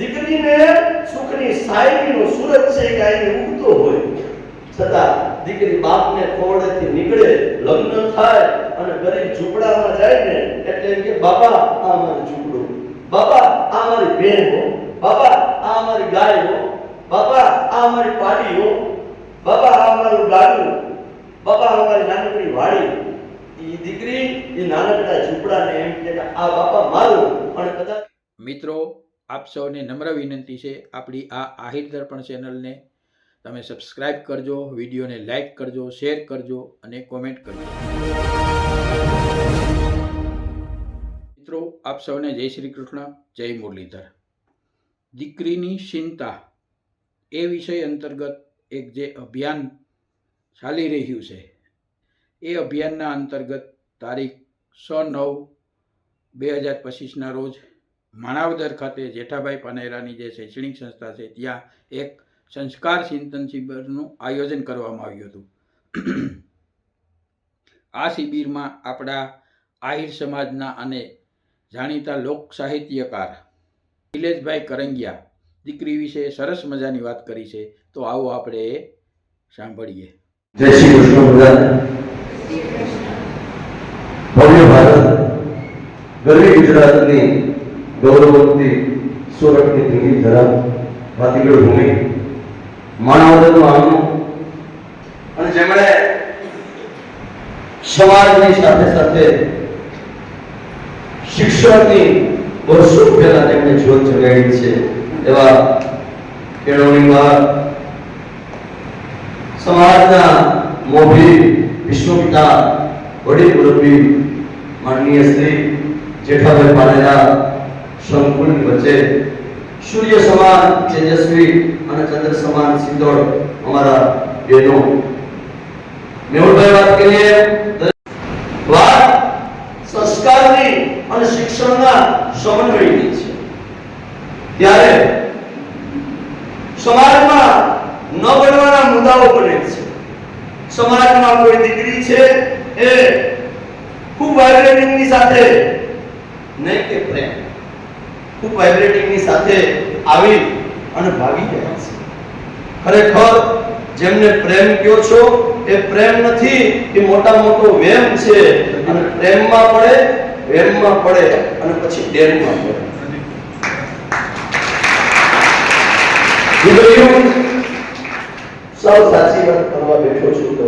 દીકરીને સુખની સાયકીનો સુરત છે આઈને ઉગતો હોય. છતાં દીકરી બાપને ખોળેથી નીકળે, લગ્ન થાય અને ગરીબ ઝૂંપડામાં જાય ને, એટલે કે, બાપા, આ મારું ઝૂંપડું. બાપા, આ મારી બેન હો બાપા, આ મારી ગાય. હો બાપા, આ મારી પાડી હો બાપા, આ મારું ગાડું. બાપા, આ મારી નાનકડી વાડી. ઈ દીકરી એ નાનકડા ઝૂંપડાને એમ કે, આ બાપા મારું. અને કદાચ મિત્રો આપ સૌને નમ્ર વિનંતી છે. આપણી આ આહિર દર્પણ ચેનલને તમે સબસ્ક્રાઇબ કરજો, વિડીયોને લાઈક કરજો, શેર કરજો અને કોમેન્ટ કરજો. મિત્રો, આપ સૌને જય શ્રી કૃષ્ણ, જય મુરલીધર. દીકરીની ચિંતા એ વિષય અંતર્ગત એક જે અભિયાન ચાલી રહ્યું છે, એ અભિયાનના અંતર્ગત તારીખ સો નવ, બે હજાર પચીસના રોજ માણાવદર ખાતે જેઠાભાઈ પાનેરાની જે શૈક્ષણિક સંસ્થા છે, ત્યાં એક સંસ્કાર ચિંતન શિબિરનું આયોજન કરવામાં આવ્યું હતું. આ શિબિરમાં આપણા આહિર સમાજના અને જાણીતા લોક સાહિત્યકાર નિલેશભાઈ કરંગિયા દીકરી વિશે સરસ મજાની વાત કરી છે, તો આવો આપણે એ સાંભળીએ. જય શ્રી કૃષ્ણ ભવ્ય ભારત. ગરવી ગુજરાતની ગૌરવવંતી સુરતની ધીમી ધરા ભાતીગળ ભૂમિ માનવદરનું આંગણું અને જેમણે સમાજની સાથે સાથે શિક્ષણની વર્ષો પહેલા તેમણે જોત જગાડી છે, એવા કેળવણીમાં સમાજના મોભી વિશ્વપિતા વડીલ મુરબ્બી માનનીય શ્રી જેઠાભાઈ પાનેરા સંકુલની વચ્ચે સૂર્ય સમાન, તેજસ્વી અને ચંદ્ર સમાન સિંદોળ અમારા બહેનો મેહુલભાઈ વાત કરીએ. વાત સંસ્કારની અને શિક્ષણના સમન્વયની છે. ત્યારે સમાજમાં ન બનવાના મુદ્દાઓ બને છે. સમાજમાં કોઈ દીકરી છે એ ખૂબ વાઇબ્રેટિંગની સાથે નહીં કે પ્રેમ. ખૂબ વાઇબ્રેટિંગની સાથે આવી અને ભાગી ગયા છે. ખરેખર જેમને પ્રેમ કયો છો, એ પ્રેમ નથી એ મોટા મોટો વેમ છે, અને પ્રેમમાં પડે, વેમમાં પડે, અને પછી ડેમમાં પડે. સૌ સાચી કરવા બેઠો છું તો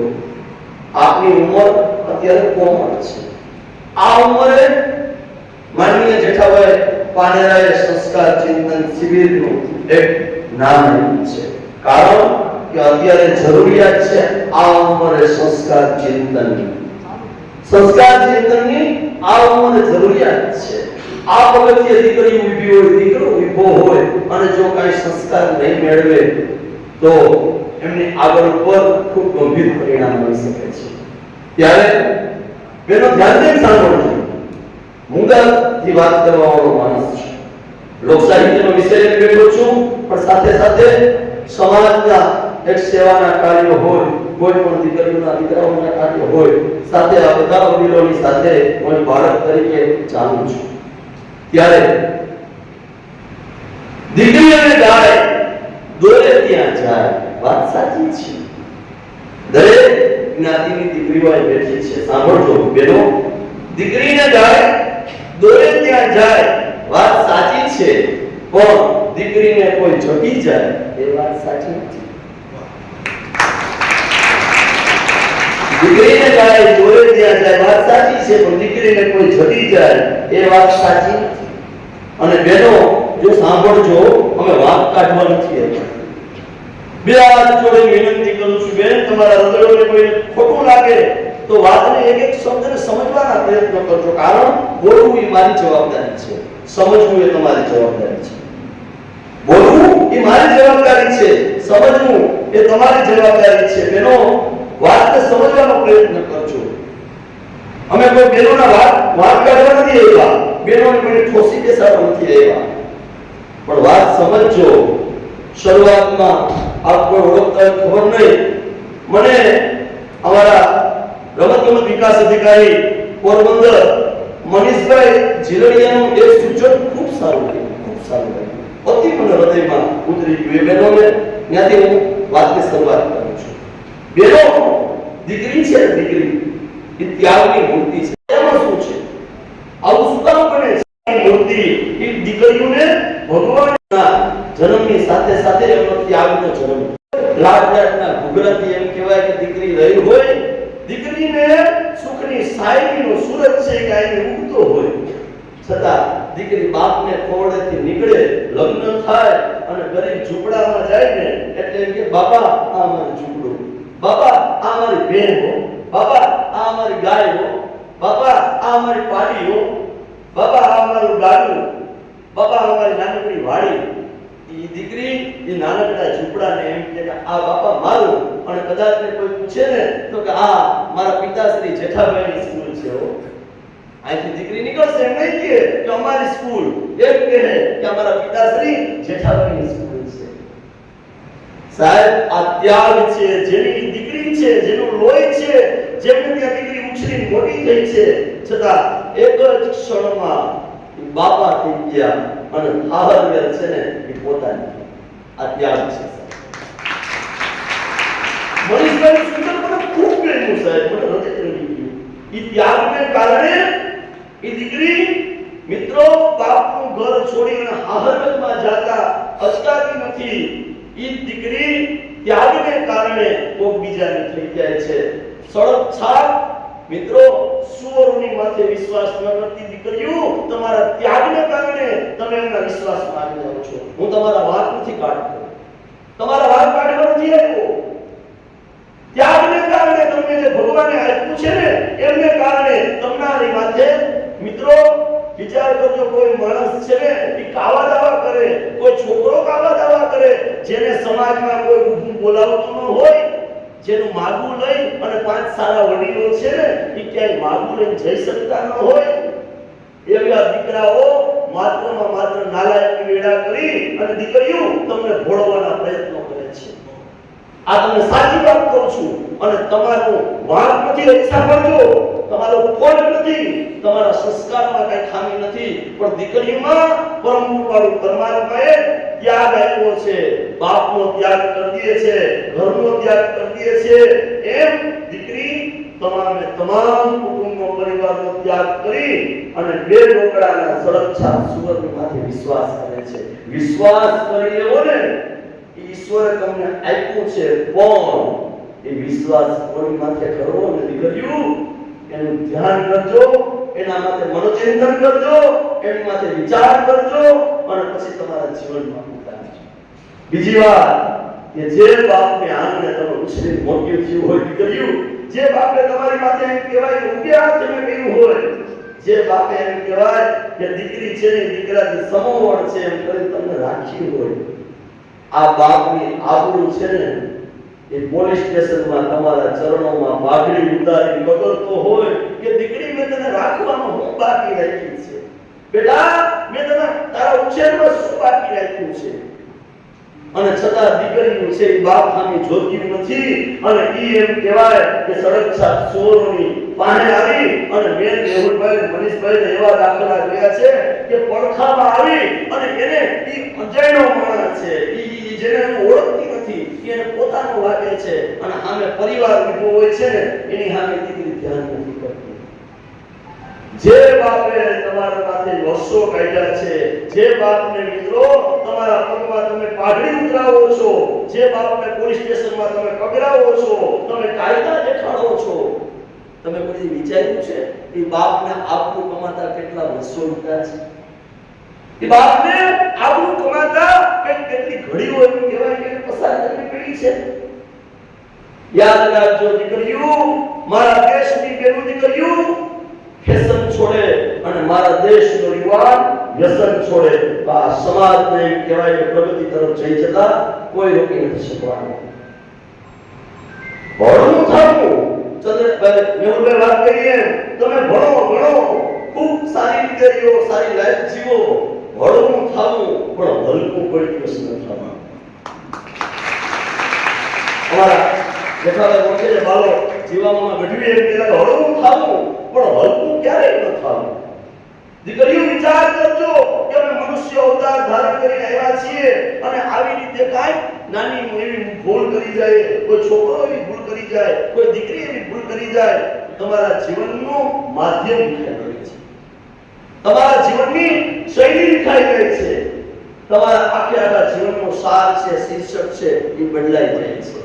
આપની ઉંમર અત્યારે કોમળ છે. આ ઉંમરે માનનીય જેઠાભાઈ પાનેરાએ સંસ્કાર ચિંતન શિબિરનું એક નામ છે કારણ કે અત્યારે જરૂરિયાત છે આ ઉંમરે સંસ્કાર ચિંતનની સંસ્કાર ચિંતનની આ ઉંમરે જરૂરિયાત છે આ પગથિયે દીકરી ઊભી હોય દીકરો ઊભો હોય અને જો કાંઈ સંસ્કાર નહીં મેળવે તો એમની આગળ ઉપર ખૂબ ગંભીર પરિણામ મળી શકે છે ત્યારે બેનો ધ્યાન દઈને સાંભળજો મુંગલથી વાત કરવા માણસ છે લોક સાહિત્યનો વિષય બેઠો છું પણ સાથે સાથે સમાજના એક સેવાના કાર્યો હોય કોઈ પણ દીકરીઓના દીકરાઓના કાર્યો હોય સાથે આ બધા વડીલોની સાથે હું બાળક તરીકે ચાલુ છું ત્યારે દીકરી અને દોરે ત્યાં જાય વાત સાચી છે દરેક જ્ઞાતિની દીકરીઓ બેઠી છે સાંભળજો બેનો દીકરીને ગાય દોરે ત્યાં જાય, વાત સાચી છે, પણ દીકરીને કોઈ જટી જાય, એ વાત સાચી નથી. દીકરીને જાય દોરે ત્યાં જાય, વાત સાચી છે, પણ દીકરીને કોઈ જટી જાય, એ વાત સાચી નથી. અને બેનો, જો સાંભળજો, અમે વાત કાઢવા નથી આવ્યા બે હાથ જોડે વિનંતી કરું છું, બેન, તમારા હૃદયોને કોઈ ખોટું લાગે તો વાતને એક એક શબ્દને સમજવાના પ્રયત્ન કરજો. કારણ બોલવું એ મારી જવાબદારી છે. સમજવું એ તમારી જવાબદારી છે. બોલવું એ મારી જવાબદારી છે. સમજવું એ તમારી જવાબદારી છે. બેનો, વાતને સમજવાનો પ્રયત્ન કરજો. અમે કોઈ બેનોના વાત વાત કાઢવા નથી આવ્યા. બેનોને કોઈ ઠોસી બેસાડવા નથી આવ્યા. પણ વાત સમજજો. શરૂઆતમાં આપ કોઈ ઓળખતા ખબર નહીં. મને અમારા રમત ગમત વિકાસ અધિકારી પોરબંદર મનીષભાઈ ઝીલડિયાનું એક સૂચન ખૂબ સારું લાગ્યું ખૂબ સારું લાગ્યું અતિ મને હૃદયમાં ઉતરી ગયું. એ બહેનોને ત્યાંથી હું વાતની શરૂઆત કરું છું. બહેનો, દીકરી છે, દીકરી. એ ત્યાગની મૂર્તિ છે. એમાં શું છે? આવું શું કામ બને છે. મૂર્તિ, એ દીકરીઓને ભગવાનના જન્મની સાથે સાથે એમનો ત્યાગનો જન્મ. લાખ જાતના ગુજરાતી એમ કહેવાય કે દીકરી રહી હોય દીકરીને સુખની સાયકીનો સૂરજ છે કે આઈને ઉગતો હોય. છતાં દીકરી બાપને ખોળેથી નીકળે, લગ્ન થાય અને ગરીબ ઝૂંપડામાં જાય ને, એટલે એમ કે, બાપા, આ મારું ઝૂંપડું. બાપા, આ મારી બહેન. હો બાપા, આ મારી ગાય. હો બાપા, આ મારી પાડી હો બાપા, આ મારું ગાડું બાપા અમારી મારી નાનકડી વાડી. ઈ દીકરી એ નાનકડા ઝૂંપડાને એમ કે આ બાપા મારું. અને કદાચ ને કોઈ પૂછે ને, તો કે, આ મારા પિતાશ્રી જેઠાભાઈની સ્કૂલ છે હો. અહીંથી દીકરી નીકળશે, એમ નહીં કે કે, અમારી સ્કૂલ. એમ કહે કે અમારા પિતાશ્રી જેઠાભાઈની સ્કૂલ છે. સાહેબ, આ ત્યાગ છે, જેની દીકરી છે, જેનું લોહી છે જેમની ત્યાં દીકરી ઉછરી મોટી થઈ છે. છતાં એક જ ક્ષણમાં બાપા થઈ ગયા. અને હાહરવેર છે ને, એ પોતાની. આ ત્યાગ છે મનીષભાઈ સુંદર મને ખૂબ પ્રેમનું સાહેબ, મને હૃદય પ્રેમી ગયું એ ત્યાગને કારણે એ દીકરી મિત્રો બાપનું ઘર છોડીને હાહરગતમાં જાતા અચકાતી નથી. એ દીકરી ત્યાગને કારણે કોક બીજાને થઈ જાય છે. સડક છાપ મિત્રો સુવરોની માથે વિશ્વાસ ન કરતી દીકરીઓ, તમારા ત્યાગને કારણે તમે એમના વિશ્વાસમાં આવી જાઓ છો. હું તમારા વાત નથી કાઢતો. તમારા વાત કાઢવા નથી આવ્યો. ત્યાગને કારણે તમને જે ભગવાને આપ્યું છે ને, એમને કારણે તમારી માથે, મિત્રો, વિચાર કરજો, કોઈ માણસ છે ને, એ કાવા દાવા કરે, કોઈ છોકરો કાવા દાવા કરે, જેને સમાજમાં કોઈ ઊભું બોલાવતું જેનું માગું લઈ અને પાંચ સારા વડીલો છે ને એ ક્યાંય માગું લઈને જઈ શકતા ન હોય. એવા દીકરાઓ માત્રમાં માત્ર નાલાયક વેડા કરી અને દીકરીઓ તમને ભોળવાના પ્રયત્નો કરે છે. આ તમને સાચી વાત કહું છું અને તમારું વાંક નથી રક્ષા કરજો. તમારો ફોલ્ટ નથી. તમારા સંસ્કારમાં કઈ ખામી નથી. પણ દીકરીમાં પરમ કૃપાળુ પરમાત્માએ ત્યાગ આપ્યો છે. બાપનો ત્યાગ કરી દે છે, ઘરનો ત્યાગ કરી દે છે. એમ દીકરી તમામે તમામ કુટુંબનો પરિવારનો ત્યાગ કરી અને બે રોકડાના સુરક્ષા સુવર્ણ માથે વિશ્વાસ કરે છે. વિશ્વાસ કરી લેવો ને. ઈશ્વરે તમને આપ્યું છે પણ એ વિશ્વાસ કોની માથે કરવો નથી કર્યું? એનું ધ્યાન કરજો. એના માટે મનોચિંતન કરજો, એની માટે વિચાર કરજો અને પછી તમારા જીવનમાં બીજી વાત કે જે બાપને આંગણે તમે ઉછરી મોટી થયું હોય દીકરીયું, જે બાપે તમારી પાસે એમ કહેવાય ઉગે આ તમે કર્યું હોય, જે બાપે એમ કહેવાય કે દીકરી છે ને દીકરાથી સમોવણ છે એમ કરી તમને રાખી હોય, આ બાપની આબરૂ છે ને એ પોલીસ સ્ટેશનમાં તમારા ચરણોમાં પાઘડી ઉતારી બગડતો હોય કે દીકરી મેં તને રાખવામાં હું બાકી રાખ્યું છે? બેટા, મેં તને તારા ઉછેરમાં શું બાકી રાખ્યું છે? અને છતાં દીકરીનું છે બાપ સામે જોતી નથી અને ઈ એમ કહેવાય કે સડક ચોરોની પાણી આવી અને મેં મેહુલભાઈ મનીષભાઈ એવા દાખલા જોયા છે કે પડખામાં આવી અને એને ઈ અજાણ્યો માણસ છે. ઈ જેને હું ઓળખતી નથી. એને પોતાનો લાગે છે. અને સામે પરિવાર ઊભો હોય છે ને, એની સામે દીકરી ધ્યાન નથી કરતી. જે બાપે તમારા પાસે વર્ષો કાઢ્યા છે, જે બાપને મિત્રો, તમારા પગમાં તમે પાઘડી ઉતરાવો છો, જે બાપને પોલીસ સ્ટેશનમાં તમે પકડાવો છો, તમે કાયદા દેખાડો છો. તમે કોઈ વિચાર્યું છે એ બાપને આપવું કમાતા કેટલા વર્ષો વીત્યા છે? એ બાપને આપણું કમાતા કંઈક કેટલી ઘડીઓ એમ કહેવાય કે છે? યાદ રાખજો દીકરીઓ, મારા દેશની બેનું દીકરીઓ ફેશન છોડે અને મારા દેશનો યુવાન વ્યસન છોડે. આ સમાજને કહેવાય કે પ્રગતિ તરફ જઈ જતા કોઈ રોકી નથી શકવાનું. ભણવું થવું તમે ભણો ભણો. ખૂબ સારી લાઈફ જીવો. ભણવું થવું, પણ હલકું કોઈ દિવસ થવાનું અમારા જેઠાલાલ વખતે બાલો જીવામાં ગઢવી એમ કહેતા હળવું થવું, પણ હલકું ક્યારેય ન થવું? દીકરીઓ, વિચાર કરજો કે અમે મનુષ્ય અવતાર ધારણ કરીને આવ્યા છીએ અને આવી રીતે કાંઈ નાની એવી ભૂલ કરી જાય, કોઈ છોકરો એવી ભૂલ કરી જાય, કોઈ દીકરી એવી ભૂલ કરી જાય, તમારા જીવનનું માધ્યમ વિખાઈ ગયું છે. તમારા જીવનની શૈલી વિખાઈ ગઈ છે. તમારા આખે આખા જીવનનો સાર છે, શીર્ષક છે, એ બદલાઈ જાય છે.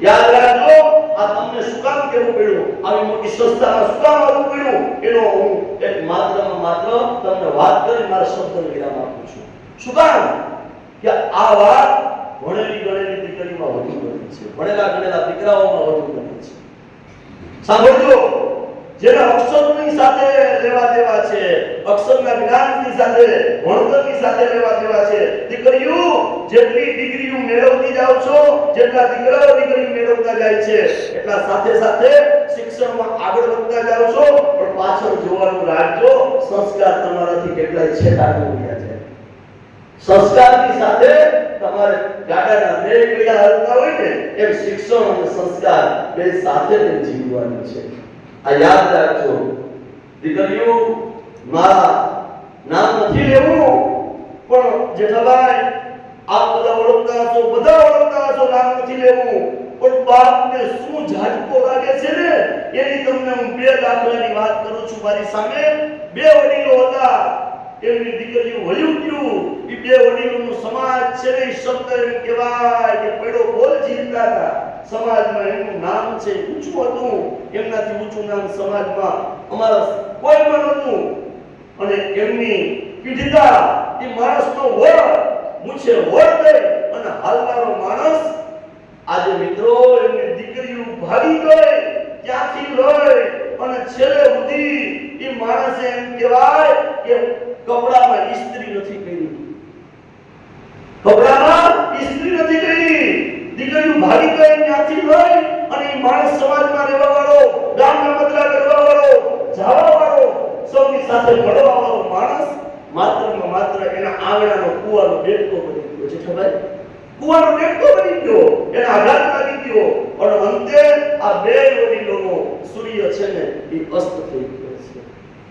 યાદ રાખજો આ તમને શું કામ કેવું પડ્યું આવી મોટી સંસ્થામાં શું કામ આવવું પડ્યું એનો હું એક માત્ર માત્ર તમને વાત કરી મારા શબ્દને વિરામ આપું છું. શું કામ કે આ વાત ભણેલી ગણેલી દીકરીમાં વધુ બને છે. ભણેલા ગણેલા દીકરાઓમાં વધુ બને છે. સાંભળજો, જેના અક્ષરની સાથે લેવા દેવા છે અક્ષરના જ્ઞાનની સાથે, ભણતરની સાથે રહેવા દેવા છે. દીકરીઓ, જેટલી ડિગ્રીઓ મેળવતી જાઓ છો, જેટલા દીકરાઓ ડિગ્રી મેળવતા જાય છે, એટલા સાથે સાથે શિક્ષણમાં આગળ વધતા જાઓ છો, પણ પાછળ જોવાનું રાખજો, સંસ્કાર તમારાથી કેટલાય છેટા ગયા છે. સંસ્કારની સાથે તમારે ગાડાના બે પીડા હલતા હોય ને, એમ શિક્ષણ અને સંસ્કાર બે સાથે જીવવાનું છે. આ યાદ રાખજો. દીકરીઓ મારા નામ નથી લેવું, પણ જેઠાભાઈ આપ બધા ઓળખતા હશો, બધા ઓળખતા હશો, નામ નથી લેવું. પણ બાપને શું ઝાટકો લાગે છે ને, એની તમને હું બે દાખલાની વાત કરું છું મારી સામે. બે વડીલો હતા, એમની દીકરીઓ વળ્યું ગયું એ બે વડીલોનો સમાજ છે ને શબ્દ એમ કહેવાય કે પેડો બોલ જીવતા હતા. સમાજમાં એમનું નામ છે, ઊંચું હતું. એમનાથી ઊંચું નામ સમાજમાં અમારા કોઈમાં નહોતું અને એમની પીડિતા એ માણસનો વર મૂછે વર દે અને હાલનારો માણસ આજે મિત્રો એમની દીકરીઓ ભાગી ગઈ ત્યાંથી લઈ અને છેલ્લે સુધી એ માણસે એમ કહેવાય કે કપડામાં ઇસ્ત્રી નથી કરી કપડામાં ઇસ્ત્રી નથી કરી દીકરીઓ ભાગી ગઈ, ત્યાંથી લઈ અને એ માણસ સમાજમાં રહેવા વાળો, ગામના બદલા કરવા વાળો સૌની સાથે મળવાવાળો માણસ માત્ર માત્ર એના આંગણાનો કુવાનો ડેટકો બની ગયો. ખબર? કુવાનો ડેટકો બની ગયો. એના આઘાત લાગી ગયો. અને અંતે આ બે વડીલોનો સૂર્ય છે ને એ અસ્ત થઈ ગયો છે.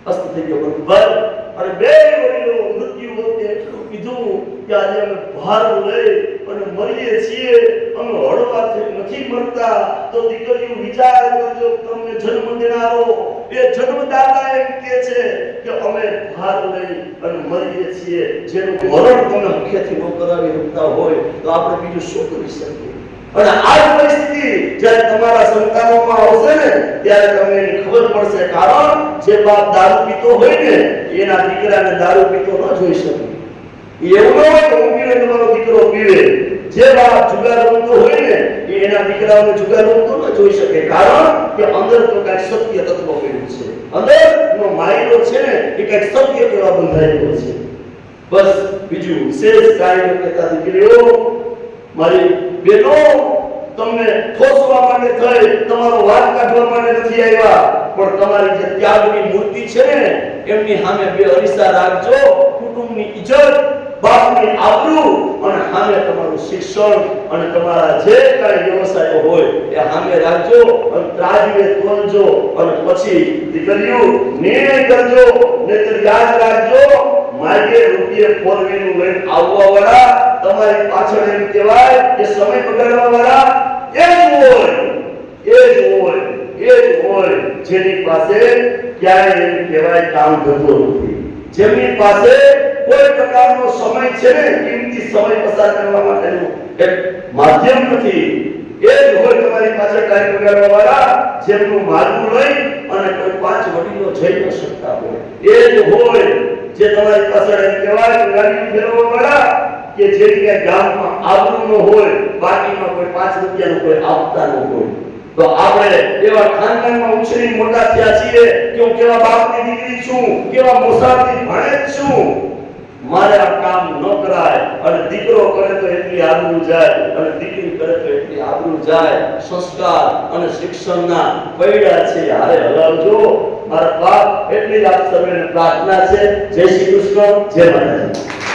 અસ્ત થઈ ગયો. બરોબર અને બે વડીલો મૃત્યુ વખતે એટલું કીધું કે આજે અમે ભાર લઈ અને મરીએ છીએ. અમે હળવાથી નથી મરતા. તો દીકરીઓ વિચાર કરજો, તમને જન્મ દેનારો. એ જન્મદાતા એમ કે છે કે અમે ભાર લઈ અને મરીએ છીએ. જેનું મરણ તમે મુખ્યથી ન કરાવી શકતા હોય તો આપણે બીજું શું કરી શકીએ? અને આ પરિસ્થિતિ જ્યારે તમારા સંતાનોમાં આવશે ને ત્યારે તમને એની ખબર પડશે. કારણ જે બાપ દારૂ પીતો હોય ને એના દીકરાને દારૂ પીતો ન જોઈ શકે. એવું ન હોય કે પીવે તમારો દીકરો પીવે. જે બાપ જુગાર રમતો હોય એના દીકરાઓને જુગારવું તો ન જોઈ શકે. કારણ કે અંદર તો કંઈક સત્ય તત્વ પડ્યું છે. અંદર નો માયલો છે ને, એ કંઈક સત્ય કેવા બંધાયેલો છે. બસ બીજું શેષ કાંઈ કહેતા દીકરીઓ, મારી બેનો, તમને ઠોસવા માટે થઈ, તમારો વાત કાઢવા માટે નથી આવ્યા, પણ તમારી જે ત્યાગની મૂર્તિ છે ને, એમની સામે બે અરીસા રાખજો, કુટુંબની ઇજ્જત બાપની આબરૂ અને સામે તમારું શિક્ષણ અને તમારા જે કાંઈ વ્યવસાયો હોય એ સામે રાખજો અને ત્રાજીને તોલજો અને પછી દીકરીઓ નિર્ણય કરજો, નહીતર યાદ રાખજો, માર્ગે રૂપિયે ફોર વ્હીલનું લઈને આવવા વાળા તમારી પાછળ એમ કહેવાય કે સમય બગાડવા વાળા એ જ હોય, એ જ હોય, એ જ હોય. જેની પાસે ક્યારે એમ કહેવાય કામ થતું નથી. જેમની પાસે કોઈ પ્રકારનો સમય છે ને, કિંમતી સમય પસાર કરવા માટેનું એક માધ્યમ નથી. એ જ હોય તમારી પાસે ટાઈમ બગાડવા વાળા જેમનું માર્ગું લઈ અને કોઈ પાંચ વડીલો જઈ ન શકતા હોય. એ જ હોય જે તમારી પાસે એમ કહેવાય કે ગાડી ફેરવવા વાળા કે જેની કે ગામમાં આવતું ન હોય, બાકીમાં કોઈ પાંચ રૂપિયાનું કોઈ આપતા ન હોય. તો આપણે એવા ખાનદાનમાં ઉછરી મોટા થયા છીએ કે હું કેવા બાપની દીકરી છું, કેવા મુસાફરી ભણે છું. મારે કામ ન કરાય, અને દીકરો કરે તો એટલી આબરૂ જાય, અને દીકરી કરે તો એટલી આબરૂ જાય. સંસ્કાર અને શિક્ષણના પૈડા છે, હારે હલાવજો. મારા બાપ એટલી જ આપ સર્વેને પ્રાર્થના છે. જય શ્રી કૃષ્ણ. જય માતાજી.